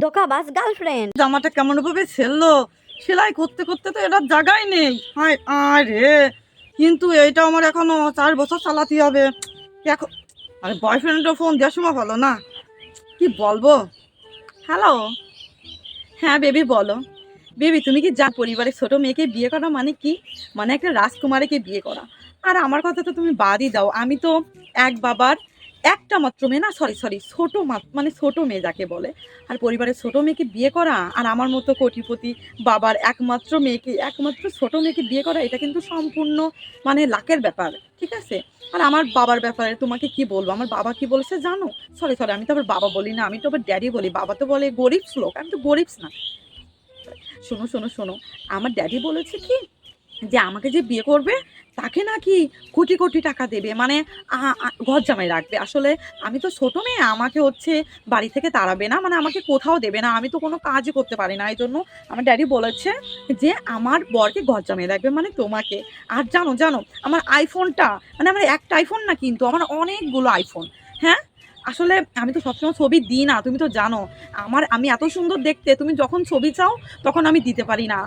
ধোকাবাজ girlfriend জামাটা কেমন ভাবে ছেললো সেলাই করতে করতে তো এটা জায়গাই নেই। হায়, আরে। কিন্তু এইটা আমার এখনও চার বছর চালাতে হবে। এখন আরে বয়ফ্রেন্ডের ফোন দেওয়ার সময় হলো না। কি বলব? হ্যালো হ্যাঁ বেবি বলো। বেবি তুমি কি যা পরিবারের ছোট মেয়েকে বিয়ে করা মানে কি? মানে একটা রাজকুমারীকে বিয়ে করা। আর আমার কথা তো তুমি বাদই দাও। আমি তো এক বাবার একটা মাত্র মেয়ে না সরি সরি ছোট মানে ছোট মেয়ে যাকে বলে। আর পরিবারের ছোট মেয়েকে বিয়ে করা আর আমার মতো কোটিপতি বাবার একমাত্র মেয়েকে, একমাত্র ছোট মেয়েকে বিয়ে করা, এটা কিন্তু সম্পূর্ণ মানে লাকের ব্যাপার, ঠিক আছে? আর আমার বাবার ব্যাপারে তোমাকে কি বলব? আমার বাবা কি বলেছে জানো? সরি সরি আমি তো আবার বাবা বলি না, আমি তো আবার ড্যাডি বলি। বাবা তো বলে গরিব লোক আমি তো গরিব না শোনো শোনো শোনো, আমার ড্যাডি বলেছে কি? যে আমাকে যে বিয়ে করবে তাকে নাকি কোটি কোটি টাকা দেবে? মানে ঘর জামাই রাখবে। আসলে আমি তো ছোট মেয়ে, আমাকে হচ্ছে বাড়ি থেকে তাড়াবে না মানে আমাকে কোথাও দেবে না। আমি তো কোনো কাজই করতে পারি না। এই জন্য আমার ড্যাডি বলেছে যে, আমার বরকে ঘর জামিয়ে রাখবে মানে তোমাকে। আর জানো জানো, আমার আইফোনটা মানে আমার একটা আইফোন না কিন্তু আমার অনেকগুলো আইফোন হ্যাঁ? আসলে আমি তো সবসময় ছবি দিই না, তুমি তো জানো। আমার, আমি এত সুন্দর দেখতে, তুমি যখন ছবি চাও, তখন আমি দিতে পারি না।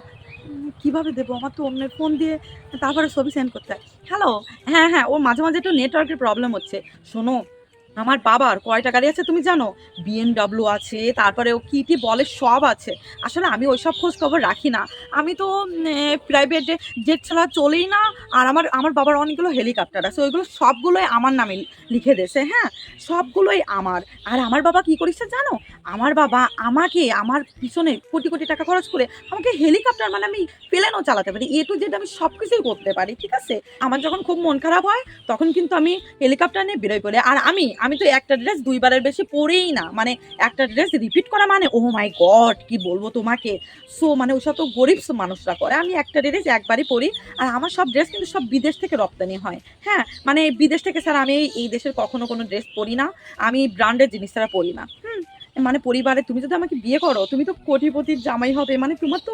কীভাবে দেবো? আমার তো অন্যের ফোন দিয়ে তারপরে ছবি সেন্ড করতে হয়। হ্যালো হ্যাঁ হ্যাঁ ও মাঝে মাঝে একটু নেটওয়ার্কের প্রবলেম হচ্ছে। শোনো, আমার বাবার কয়টা গাড়ি আছে তুমি জানো? বিএমডাব্লিউ আছে, তারপরে ও কী কী বলে সব আছে। আসলে আমি ওইসব খোঁজ খবর রাখি না। আমি তো প্রাইভেট জেট ছাড়া চলেই না। আর আমার আমার বাবার অনেকগুলো হেলিকপ্টার আছে, ওইগুলো সবগুলোই আমার নামে লিখে দিয়েছে হ্যাঁ? সবগুলোই আমার। আর আমার বাবা কি করেছে জানো? আমার বাবা আমাকে আমার পিছনে কোটি কোটি টাকা খরচ করে আমাকে হেলিকপ্টার মানে আমি প্লেনও চালাতে পারি। এ টু জেড আমি সব কিছুই করতে পারি, ঠিক আছে? আমার যখন খুব মন খারাপ হয়, তখন কিন্তু আমি হেলিকপ্টার নিয়ে বেরোই পড়ে। আর আমি আমি তো একটা ড্রেস দুইবারের বেশি পরেই না মানে একটা ড্রেস রিপিট করা মানে ও মাই গড কি বলব তোমাকে? সো মানে ওসব তো গরিব মানুষরা করে। আমি একটা ড্রেস একবারই পরি, আর আমার সব ড্রেস কিন্তু সব বিদেশ থেকে রপ্তানি হয়। হ্যাঁ মানে বিদেশ থেকে স্যার আমি এই- দেশের কখনো কোনো ড্রেস পরি না। আমি ব্র্যান্ডের জিনিস ছাড়া পরি না। মানে পরিবারে তুমি যদি আমাকে বিয়ে করো, তুমি তো কোটিপতির জামাই হবে মানে তোমার তো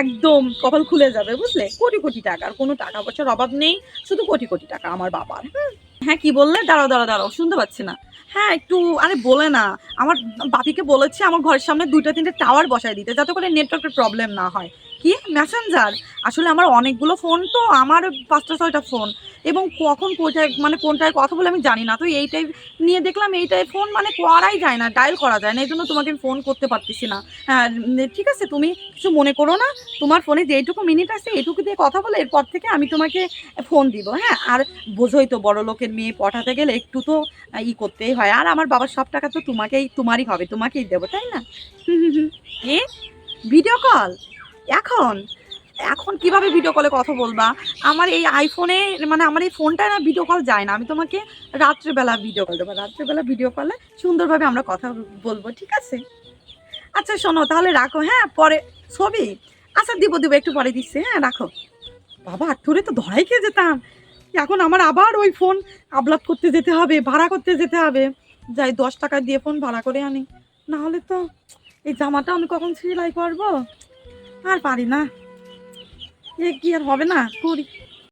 একদম কপাল খুলে যাবে, বুঝলে? কোটি কোটি টাকার কোনো টাকা পয়সার অভাব নেই, শুধু কোটি কোটি টাকা আমার বাবার। হ্যাঁ কি বললে? দাঁড়াও দাঁড়াও দাঁড়াও, শুনতে পাচ্ছি না। হ্যাঁ একটু, আরে বলে না, আমার বাপিকে বলেছে, আমার ঘরের সামনে দুইটা, তিনটে টাওয়ার বসায় দিতে, যাতে করে নেটওয়ার্কের প্রবলেম না হয়। কি? মেসেঞ্জার আসলে আমার অনেকগুলো ফোন তো, আমার পাঁচটা, ছয়টা ফোন এবং কখন কোথায় মানে কোনটায় কথা বলে আমি জানি না। তো এইটাই নিয়ে দেখলাম এইটাই ফোন মানে করাই যায় না ডায়াল করা যায় না। এই জন্য তোমাকে আমি ফোন করতে পারতেছি না। হ্যাঁ ঠিক আছে, তুমি কিছু মনে করো না। তোমার ফোনে যেইটুকু মিনিট আছে এইটুকু দিয়ে কথা বলে। এরপর থেকে আমি তোমাকে ফোন দিব হ্যাঁ? আর বোঝোই তো বড় লোকের মেয়ে, পটাতে গেলে একটু তো ই করতেই হয়। আর আমার বাবার সব টাকা তো তোমাকেই, তোমারই হবে, তোমাকেই দেবো, তাই না? এ? ভিডিও কল এখন? এখন কীভাবে ভিডিও কলে কথা বলবা? আমার এই আইফোনে মানে আমার এই ফোনটা না ভিডিও কল যায় না। আমি তোমাকে রাত্রেবেলা ভিডিও কল দেবো। রাত্রেবেলা ভিডিও কলে সুন্দরভাবে আমরা কথা বলব, ঠিক আছে? আচ্ছা শোনো, তাহলে রাখো হ্যাঁ? পরে, ছবি? আচ্ছা দিব দিব, একটু পরে দিচ্ছে হ্যাঁ? রাখো। বাবা আটুরে তো ধরাই খেয়ে যেতাম। এখন আমার আবার ওই ফোন আপলোড করতে যেতে হবে, ভাড়া করতে যেতে হবে। যাই, দশ টাকা দিয়ে ফোন ভাড়া করে আনি। না হলে তো এই জামাটা আমি কখন সেলাই করব? আর পারি না। এ কি আর হবে না? করি।